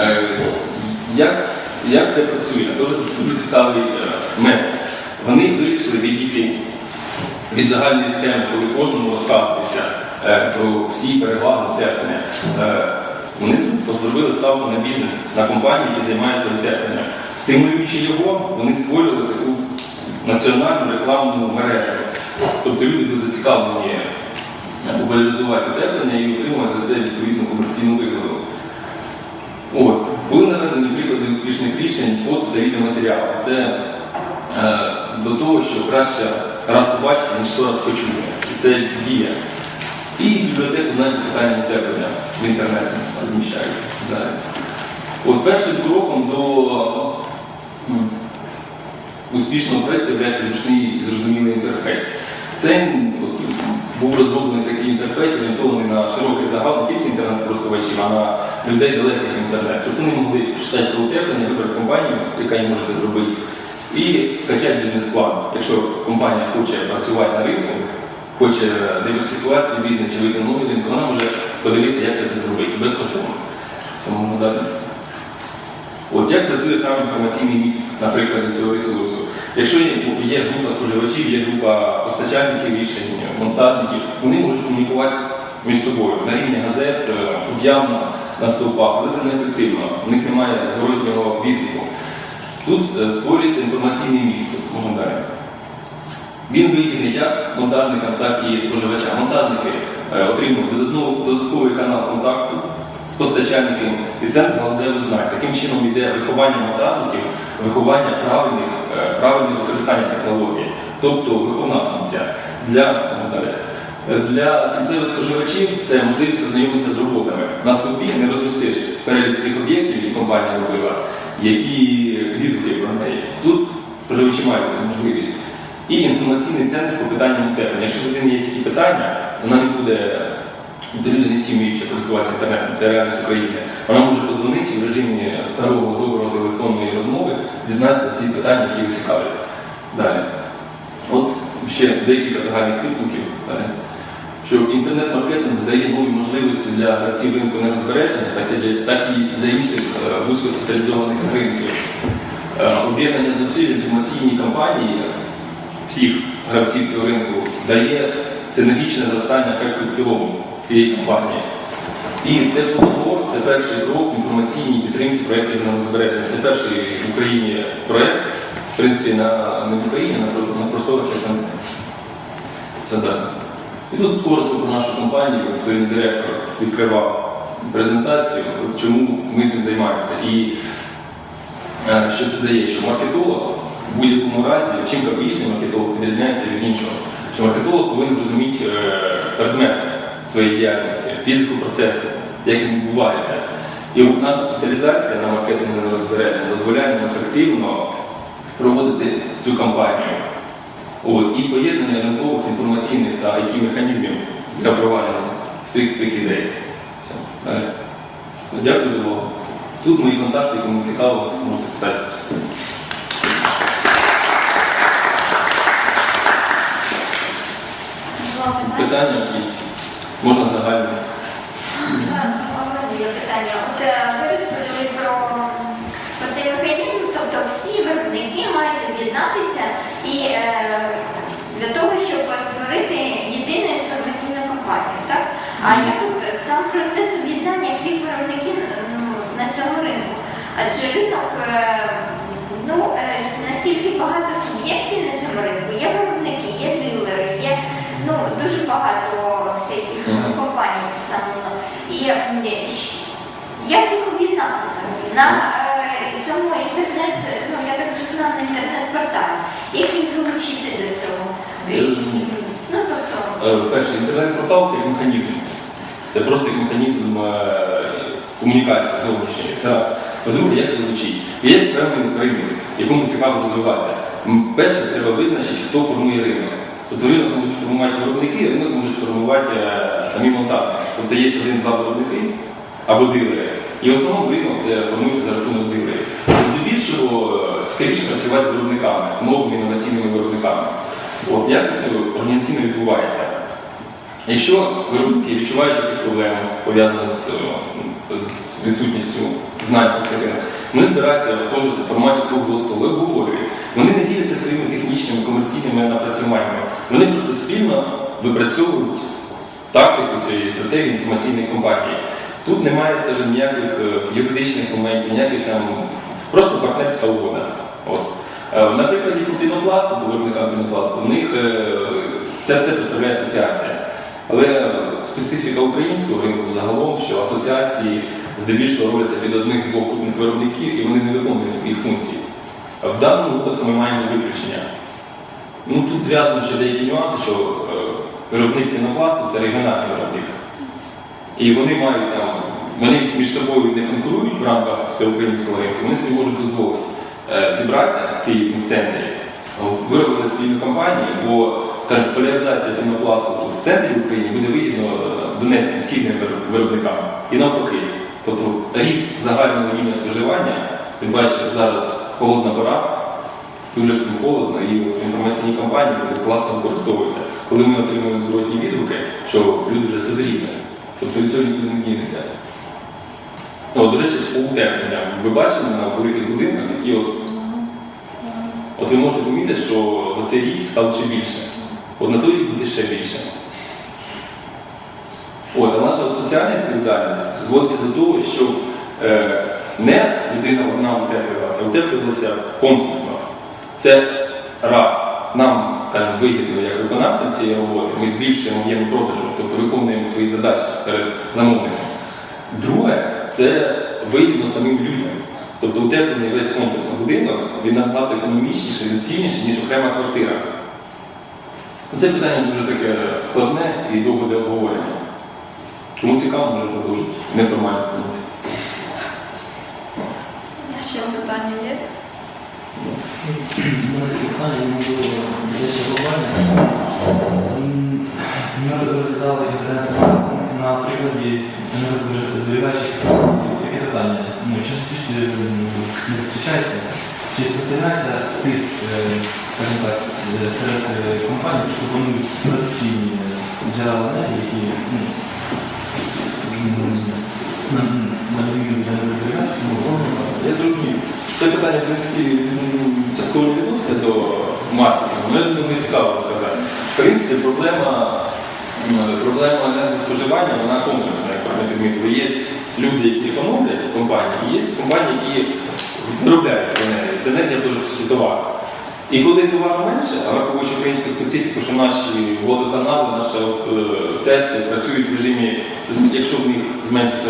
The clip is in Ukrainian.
Е, Як, як це працює? Дуже, дуже цікавий е, метод. Вони вирішили відійти від загальної схеми, коли кожному розказується е, про всі переваги утеплення. Вони зробили ставку на бізнес, на компанії, які займаються утепленням. Стимулюючи його, вони створювали таку національну рекламну мережу. Тобто люди були зацікавлені популяризувати утеплення і отримувати за це відповідну комерційну вигоду. От. Були наведені приклади успішних рішень, фото та відеоматеріали. Це е, до того, що краще раз побачити, ніж сто раз почути. Це дія. І бібліотеку знаєте питання утеплення в інтернеті розміщають. Далі. От першим кроком до успішного проєкту є зручний і зрозумілий інтерфейс. Це от, був розроблений такий інтерфейс, орієнтований на широкий не тільки інтернет-користувачів, а на людей далеких від інтернету, щоб вони могли читати про утеплення, вибрати компанію, яка їм може це зробити, і скачати бізнес-план. Якщо компанія хоче працювати на ринку, хоче диверсифікацію бізнесу чи вийти на новий ринок, вона може подивитися, як це все зробити безкоштовно. Тому далі. От як працює сам інформаційний міст, наприклад, цього ресурсу. Якщо є група споживачів, є група постачальників рішень, монтажників, вони можуть комунікувати між собою на рівні газет, е, об'яв на- стовпах, але це неефективно, у них немає зворотнього відгуку. Тут е, створюється інформаційний міст, можна далі. Він вигідний як монтажникам, так і споживачам. Монтажники е, отримують додатковий канал контакту з постачальниками і центр галузевих знань. Таким чином йде виховання монтажників, виховання правильних, е, правильного використання технологій, тобто виховна функція. Для, далі. Для кінцевих споживачів це можливість ознайомитися з роботами. На стовпі не розмістиш перелік всіх об'єктів, які компанія робила, які відгуки про неї. Тут споживачі мають цю можливість. І інформаційний центр по питанням утеплення. Якщо в людини є які питання, вона не буде, до люди не всі вміють користуватися інтернетом, це реальність України. Вона може подзвонити в режимі старого доброго телефонної розмови дізнатися всі питання, які їх цікавлять. Далі. От ще декілька загальних підсумків. Далі. Що інтернет-маркетинг дає нові можливості для гравців ринку нерозбереження, так і для, так і для інших е, вузькоспеціалізованих ринків. Е, Об'єднання зусиль інформаційній кампанії всіх гравців цього ринку дає синергічне зростання ефекту в цілому цієї компанії. І теплодоговор це перший крок в інформаційній підтримці проєктів збереження. Це перший в Україні проєкт, в принципі, на, не в Україні, на, на просторах СНД. Це так. І тут коротко про нашу компанію, сьогодні директор відкривав презентацію, чому ми цим займаємося. І Е, Що це дає? Що маркетолог в будь-якому разі, чим капічний маркетолог відрізняється від іншого, що маркетолог повинен розуміти е, предмет своєї діяльності, фізику процесу, як він відбувається. І от наша спеціалізація на маркетингове розбереження дозволяє нам ефективно проводити цю кампанію. От, і поєднання ринкових інформаційних та it механізмів для впровадження всіх цих ідей. Все. Далі. Дякую за увагу. Тут мої контакти, кому цікаво, можете писати. Питання якісь? Можна загальні. Є питання. От е, ви розповіли про цей механізм, тобто всі виробники мають об'єднатися і е, для того, щоб створити єдину інформаційну компанію, так? А як от сам процес об'єднання всіх виробників ну, на цьому ринку? Адже ринок е, ну, е, настільки багато суб'єктів на цьому ринку, є виробники, є дилери, є ну, дуже багато всяких компаній представлено. І як їх об'єднати на е, цьому інтернет, ну я на інтернет-порталі. Як їх залучити до цього? Ну тобто, Е, Перше, інтернет-портал це механізм. Це просто механізм е, комунікації зовнішньої. Це раз. По-друге, як залучити? Є певний ринок, якому цікаво розвиватися. Перше, треба визначити, хто формує ринок. Тобто ринок можуть формувати виробники, ринок можуть формувати е, самі монтажники. Тобто є один-два виробники або дилери. І в основному ринок це формується за рахунок дилерів. Е, скоріше працювати з виробниками, новими інноваційними виробниками. От як це все організаційно відбувається? Якщо виробники відчувають якусь проблему пов'язану з, з відсутністю знань про ринок. Вони збираються теж в форматі круглого столу, обговорюють. Вони не діляться своїми технічними, комерційними напрацюваннями. Вони просто спільно випрацьовують тактику цієї стратегії інформаційної компанії. Тут немає, скажімо, ніяких е, юридичних моментів, ніяких там просто партнерська угода. От. Е, На прикладі пінопласту, виробника пінопласту, в них е, це все представляє асоціація. Але специфіка українського ринку загалом, що асоціації здебільшого робляться під одних-двох крупних виробників і вони не виконують своїх функцій. В даному випадку ми маємо виключення. Ну, тут зв'язано ще деякі нюанси, що е, виробник пінопласту це регіональний виробник. І вони мають там, вони між собою не конкурують в рамках всеукраїнського ринку, вони собі можуть дозволити е, зібратися в Києві в центрі, виробити спільну кампанію, бо пінопласту тут в центрі України буде вигідно е, донецьким східним виробникам і навпаки. Тобто ріст загального рівня споживання, ти бачиш, зараз холодна пора, дуже всім холодно, і інформаційні кампанії це класно використовується. Коли ми отримуємо зворотні відгуки, що люди вже созріли, тобто від цього нікуди не дінеться. Ну, от, до речі, по утепленням. Ви бачили на великих будинках такі от. От ви можете помітити, що за цей рік стало ще більше. От на той рік буде ще більше. От, а наша соціальна відповідальність зводиться до того, що е, не людина одна утеплювалася, а утеплювалася комплексно. Це раз, нам скажімо, вигідно як виконавцям цієї роботи, ми збільшуємо об'єм продажу, тобто виконуємо свої задачі перед замовником. Це вигідно самим людям. Тобто утеплений весь комплексний будинок, він набагато економічніший, доцільніший, ніж окрема квартира. Ну, Це питання дуже таке складне і довго для обговорення. Кому цікаво, може продовжити неформальну інформацію. Ще питання є? У питання, можливо, дещо глобальне. Ми розглядали на прикладі енергозберігаючих. Ну, чи зустріч- не зустрічається, чи спостерігається тиск, е, скажімо так, серед е, компаній, які пропонують традиційні джерела енергії, які ну, на, відміну ну, Я зрозумів. Це питання, в принципі, частково не відноситься до маркетингу, але дуже цікаво сказати. В принципі, проблема, проблема енергоспоживання, вона комплексна, як правильно підмітили. Є люди, які економлять компанії, є компанії, які виробляють цю енергію. Це енергія дуже по суті товар. І коли товару менше, а враховуючи українську специфіку, що наші водоканали, наші е, ТЕЦи працюють в режимі, якщо в них зменшиться